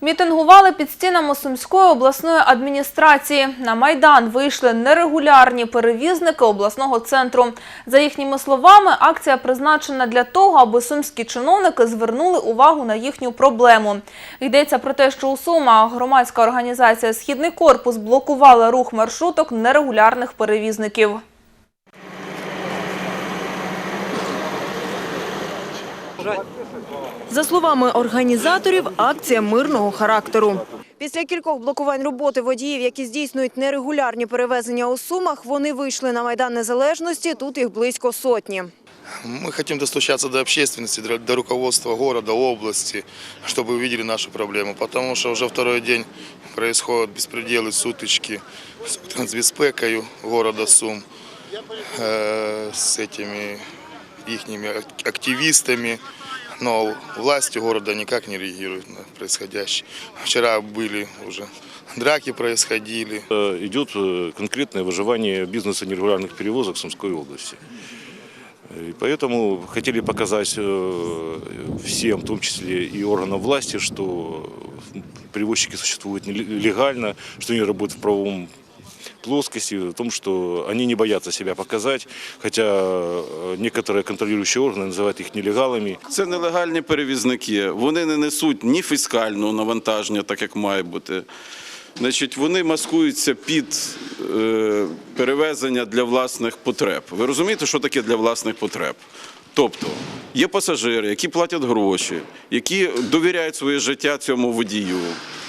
Мітингували під стінами Сумської обласної адміністрації. На Майдан вийшли нерегулярні перевізники обласного центру. За їхніми словами, акція призначена для того, аби сумські чиновники звернули увагу на їхню проблему. Йдеться про те, що у Сумах громадська організація «Східний корпус» блокувала рух маршруток нерегулярних перевізників. За словами організаторів, акція мирного характеру. Після кількох блокувань роботи водіїв, які здійснюють нерегулярні перевезення у Сумах, вони вийшли на Майдан Незалежності, тут їх близько сотні. Мы хотим достучаться до общественности, до- до руководства города, области, чтобы увидели нашу проблему. Потому что уже второй день происходят беспределы, сутычки с трансбеспекою города Сум, э, с их активистами. Но власти города никак не реагируют на происходящее. Вчера были уже драки происходили. Э, идет э, конкретное выживание бизнеса нерегулярных перевозок в Сумской области. И поэтому хотели показать э, всем, в том числе и органам власти, что перевозчики существуют легально, что они работают в правовом плоскости, в том, что они не боятся себя показать, хотя э, некоторые контролирующие органы называют их нелегалами. Це нелегальні перевізники. Вони не несуть ні фіскального навантаження, так як має бути. Значить, вони маскуються під е, перевезення для власних потреб. Ви розумієте, що таке для власних потреб? Тобто є пасажири, які платять гроші, які довіряють своє життя цьому водію,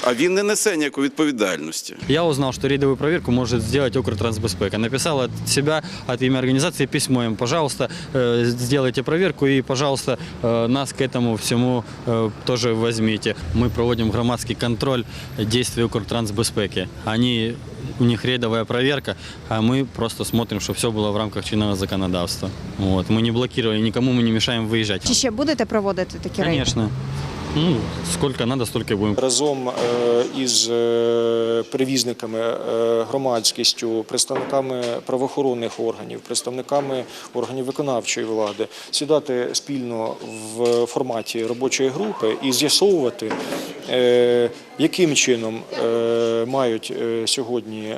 а він не несе ніякої відповідальності. Я узнал, что рейдовую проверку может сделать Укртрансбезпека. Написал от себя, от имя организации письмо им. Пожалуйста, э, сделайте проверку и, пожалуйста, э, нас к этому всему э, тоже возьмите. Мы проводим громадский контроль действий Укртрансбезпеки. Они, у них рейдовая проверка, а мы просто смотрим, что все было в рамках чинного законодавства. Вот. Мы не блокировали, никому мы не мешаем выезжать. Чи ще будете проводити такі рейди? Конечно. Ну, сколько надо, столько и будем. разом е, із е, перевізниками, е, громадськістю, представниками правоохоронних органів, представниками органів виконавчої влади сідати спільно в форматі робочої групи і з'ясовувати, яким чином мають сьогодні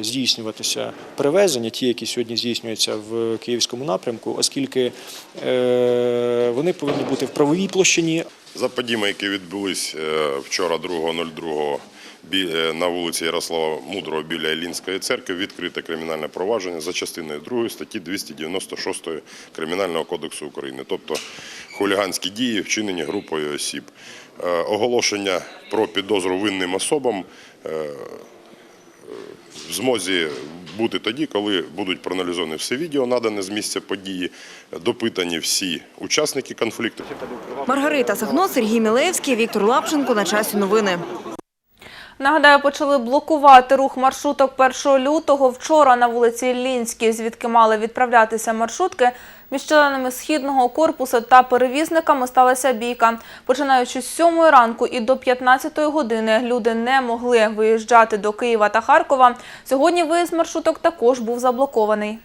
здійснюватися перевезення, ті, які сьогодні здійснюються в київському напрямку, оскільки вони повинні бути в правовій площині, За подіями, які відбулись е, вчора 2.02 е, на вулиці Ярослава Мудрого біля Іллінської церкви відкрите кримінальне провадження за частиною 2 статті 296 Кримінального кодексу України, тобто хуліганські дії, вчинені групою осіб. Е, Оголошення про підозру винним особам в змозі бути тоді, коли будуть проаналізовані все відео, надане з місця події, допитані всі учасники конфлікту. Маргарита Сахно, Сергій Мілевський, Віктор Лапченко. На часі новини. Нагадаю, почали блокувати рух маршруток 1 лютого. Вчора на вулиці Лінській, звідки мали відправлятися маршрутки, між членами східного корпусу та перевізниками сталася бійка. Починаючи з 7 ранку і до 15 години люди не могли виїжджати до Києва та Харкова. Сьогодні виїзд маршруток також був заблокований.